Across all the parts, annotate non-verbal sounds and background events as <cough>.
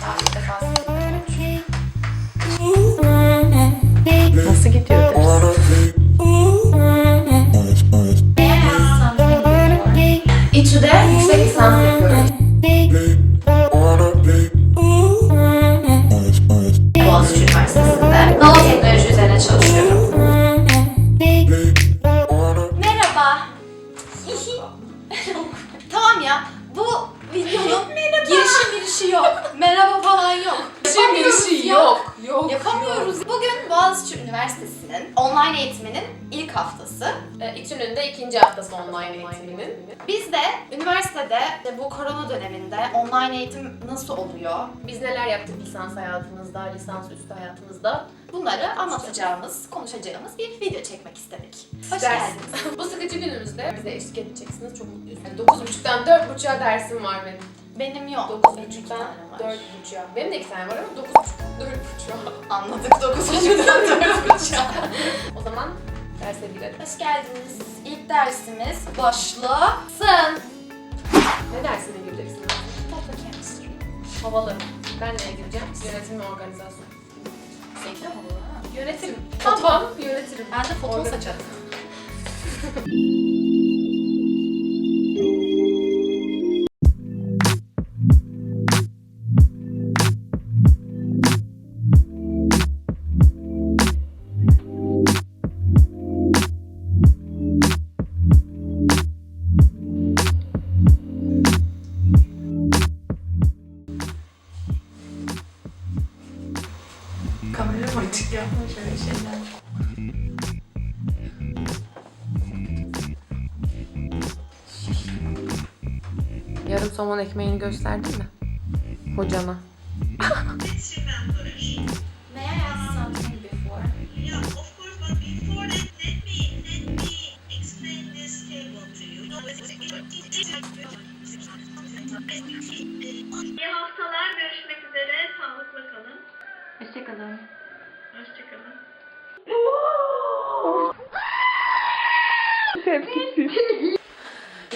Ben ilk defa Nasıl gidiyor ders? İTÜ'de yüksek lisans yapıyorum. Boğaziçi Üniversitesi'nde nanoteknoloji üzerine çalışıyorum. Yok. Yok. Yapamıyoruz. Bugün Boğaziçi Üniversitesi'nin online eğitiminin ilk haftası. Ee, İTÜ'nün de ikinci haftası online eğitiminin. Biz de üniversitede işte bu korona döneminde online eğitim nasıl oluyor? Biz neler yaptık lisans hayatımızda, lisans üstü hayatımızda? Bunları anlatacağımız, konuşacağımız bir video çekmek istedik. Hoş Ders. geldiniz. <laughs> Bu sıkıcı günümüzde bize eşlik edeceksiniz. Çok mutluyuz. Yani 9.30'dan 4.30'a dersim var benim. Benim yok. 9.30'dan var. 4.30'a. Benim de iki tane var ama 9.30'dan <laughs> 4.30'a. Anladık 9.30'dan <laughs> 4.30'a. O zaman derse girelim. Hoş geldiniz. İlk dersimiz başlasın. Ne dersine gireceksin? Photochemistry. Havalı. Ben neye gireceğim? Yönetim ve organizasyon. De havalı ha. Yönetirim. Tamam, yönetirim. Ben de foton Organ- saçarım. <laughs> this table to you. No, it's- İyi haftalar, görüşmek üzere. Sağlıkla kalın. Hoşçakalın. Hoşçakalın.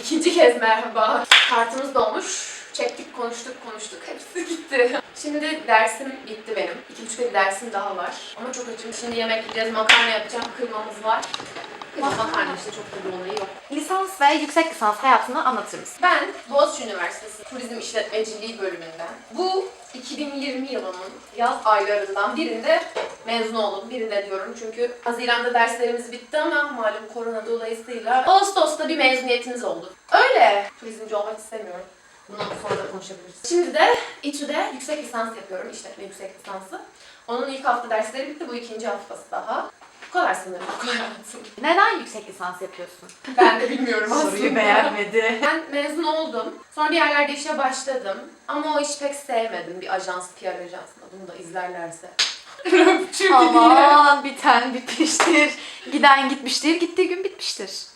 İkinci kez merhaba. Kartımız dolmuş. Çektik, konuştuk, konuştuk. Hepsi gitti. Şimdi dersim bitti benim. İki buçuk dersim daha var. Ama çok açım. Şimdi yemek yiyeceğiz, makarna yapacağım, kıymamız var. Kıyma makarna işte çok da bir olayı yok. Ve yüksek lisans hayatını anlatır mısın? Ben Boğaziçi Üniversitesi Turizm İşletmeciliği bölümünden bu 2020 yılının yaz aylarından birinde mezun oldum. Birinde diyorum çünkü Haziran'da derslerimiz bitti ama malum korona dolayısıyla Ağustos'ta bir mezuniyetimiz oldu. Öyle. Turizmci olmak istemiyorum. Bundan sonra da konuşabiliriz. Şimdi de İTÜ'de yüksek lisans yapıyorum. işletme yüksek lisansı. Onun ilk hafta dersleri bitti. Bu ikinci haftası daha. Kadar sanırım. Kadar hayatım. Neden yüksek lisans yapıyorsun? Ben de bilmiyorum aslında. Soruyu beğenmedi. Ben mezun oldum. Sonra bir yerlerde işe başladım. Ama o işi pek sevmedim. Bir ajans, PR ajansında. Bunu da izlerlerse. <laughs> Çünkü Aman biten bitmiştir. Giden gitmiştir. Gittiği gün bitmiştir.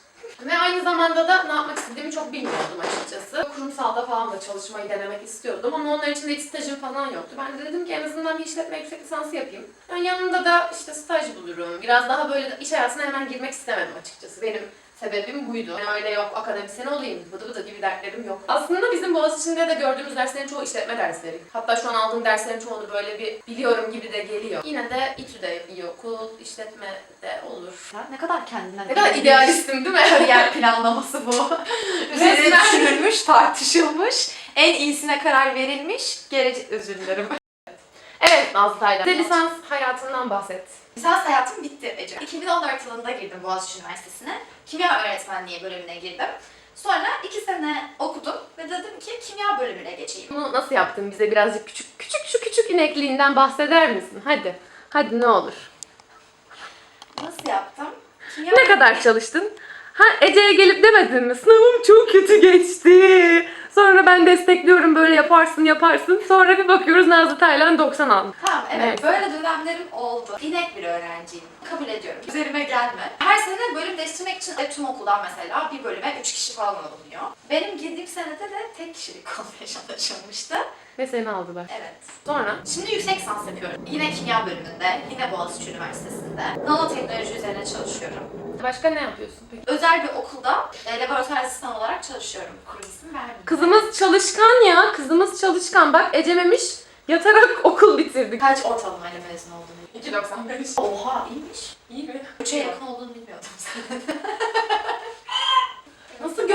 Ve aynı zamanda da ne yapmak istediğimi çok bilmiyordum. Kurumsalda falan da çalışmayı denemek istiyordum ama onlar için de hiç stajım falan yoktu. Ben de dedim ki en azından bir işletme yüksek lisansı yapayım. Yani yanında da işte staj bulurum. Biraz daha böyle iş hayatına hemen girmek istemedim açıkçası. Benim sebebim buydu. Yani öyle yok akademisyen olayım, bıdı bıdı gibi dertlerim yok. Aslında bizim Boğaziçi'nde de gördüğümüz derslerin çoğu işletme dersleri. Hatta şu an aldığım derslerin çoğunu böyle bir biliyorum gibi de geliyor. Yine de İTÜ'de iyi okul, işletme de olur. Ya ne kadar kendinden Ne kadar idealistim değil mi? Kariyer planlaması bu. <laughs> Resmen. düşünülmüş, tartışılmış, en iyisine karar verilmiş. Gelecek özür dilerim. Evet Nazlı Taylan. Bize lisans hayatından bahset. Lisans hayatım bitti Ece. 2014 yılında girdim Boğaziçi Üniversitesi'ne. Kimya öğretmenliği bölümüne girdim. Sonra iki sene okudum ve dedim ki kimya bölümüne geçeyim. Bunu nasıl yaptın? Bize birazcık küçük küçük şu küçük inekliğinden bahseder misin? Hadi. Hadi ne olur. Nasıl yaptım? Kimya Ne kadar çalıştın? Ha Ece'ye gelip demedin mi? Sınavım çok kötü geçti. Sonra ben destekliyorum böyle yaparsın yaparsın. Sonra bir bakıyoruz Nazlı Taylan 90 almış. Tamam evet Neyse. böyle dönemlerim oldu. İnek bir öğrenciyim. Kabul ediyorum. Üzerime gelme. Her sene bölüm değiştirmek için tüm okuldan mesela bir bölüme 3 kişi falan alınıyor. Benim girdiğim senede de tek kişilik <laughs> kontenjan açılmıştı. Ve seni aldılar. Evet. Sonra Şimdi yüksek lisans yapıyorum. Yine kimya bölümünde, yine Boğaziçi Üniversitesi'nde. Nanoteknoloji üzerine çalışıyorum. başka ne yapıyorsun peki? Özel bir okulda e, laboratuvar asistan olarak çalışıyorum. Kurum isim vermeyeyim. Kızımız çalışkan ya. Kızımız çalışkan. Bak Ece Memiş Yatarak <laughs> okul bitirdik. Kaç ortalamayla mezun oldun? 2.95. Oha iyiymiş. İyi mi? 3'e yakın olduğunu bilmiyordum sen. <laughs>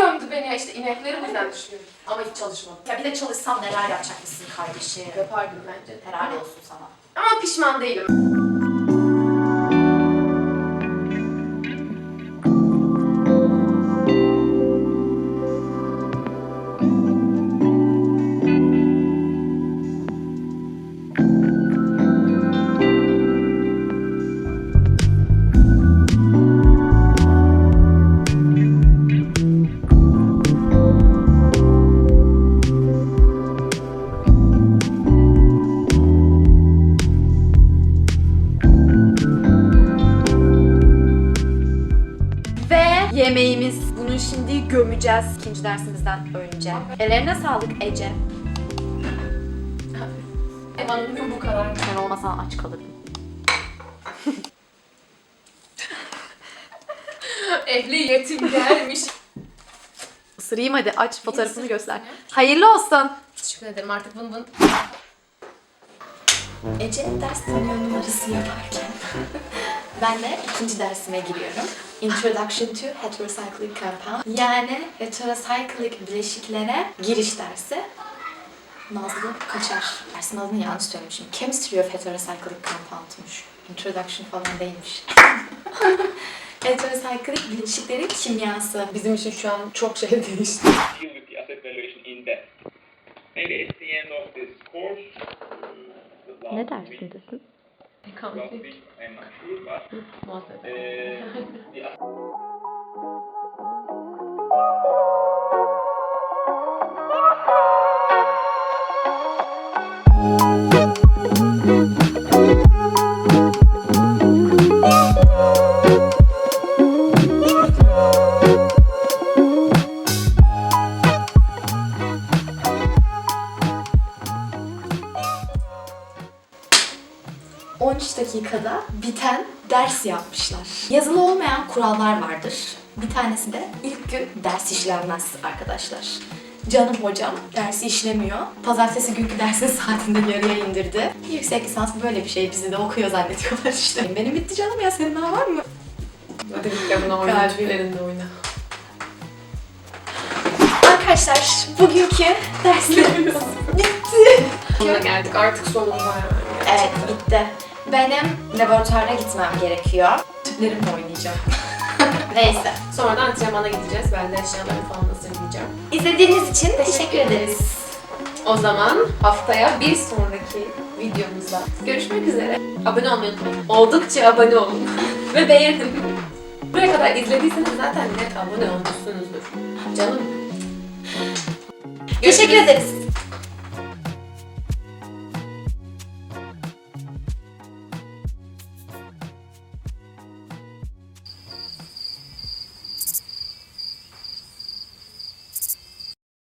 Gömdü beni ya işte inekleri bu yüzden düşünüyorum. Ama hiç çalışmadım. ya bir de çalışsam neler yapacakmışsın kardeşim. Yapardım bence. Helal olsun sana. Ama pişman değilim. Yemeğimiz. Bunu şimdi gömeceğiz ikinci dersimizden önce. Ellerine sağlık Ece. <laughs> Evan'ın bugün bu kadar. Sen olmasan aç kalırdım. <laughs> Ehli yetim gelmiş. Isırayım hadi aç fotoğrafını göster. Hayırlı olsun. Teşekkür ederim artık bın bın. Ece ders tanıyor numarası yaparken. ben de ikinci dersime giriyorum. Introduction to Heterocyclic Compound. Yani heterocyclic bileşiklere giriş dersi. Nazlı kaçar. Dersin adını yanlış söylemişim. Chemistry of Heterocyclic Compound'muş. Introduction falan değilmiş. <laughs> heterocyclic bileşiklerin kimyası. Bizim için şu an çok şey değişti. week- dersindesin? I can't speak. Martha. 13 dakikada biten ders yapmışlar. Yazılı olmayan kurallar vardır. Bir tanesi de ilk gün ders işlenmez arkadaşlar. Canım hocam dersi işlemiyor. Pazartesi günkü dersin <laughs> saatinde yarıya indirdi. Yüksek lisans böyle bir şey. Bizi de okuyor zannediyorlar işte. <laughs> Benim bitti canım ya. Senin daha var mı? Hadi bir oyna. Arkadaşlar bugünkü derslerimiz <laughs> bitti. Sonuna geldik artık sonunda yani. Evet bitti. Benim laboratuvara gitmem gerekiyor. Tüplerimle oynayacağım. <laughs> Neyse. Sonra da antrenmana gideceğiz. Ben de eşyalarımı falan hazırlayacağım. İzlediğiniz için teşekkür ederiz. O zaman haftaya bir sonraki videomuzda görüşmek üzere. Abone olmayı unutmayın. Oldukça abone olun. <laughs> Ve beğenin. Buraya kadar izlediyseniz zaten net abone olmuşsunuzdur. Canım. Teşekkür Görüşürüz. ederiz.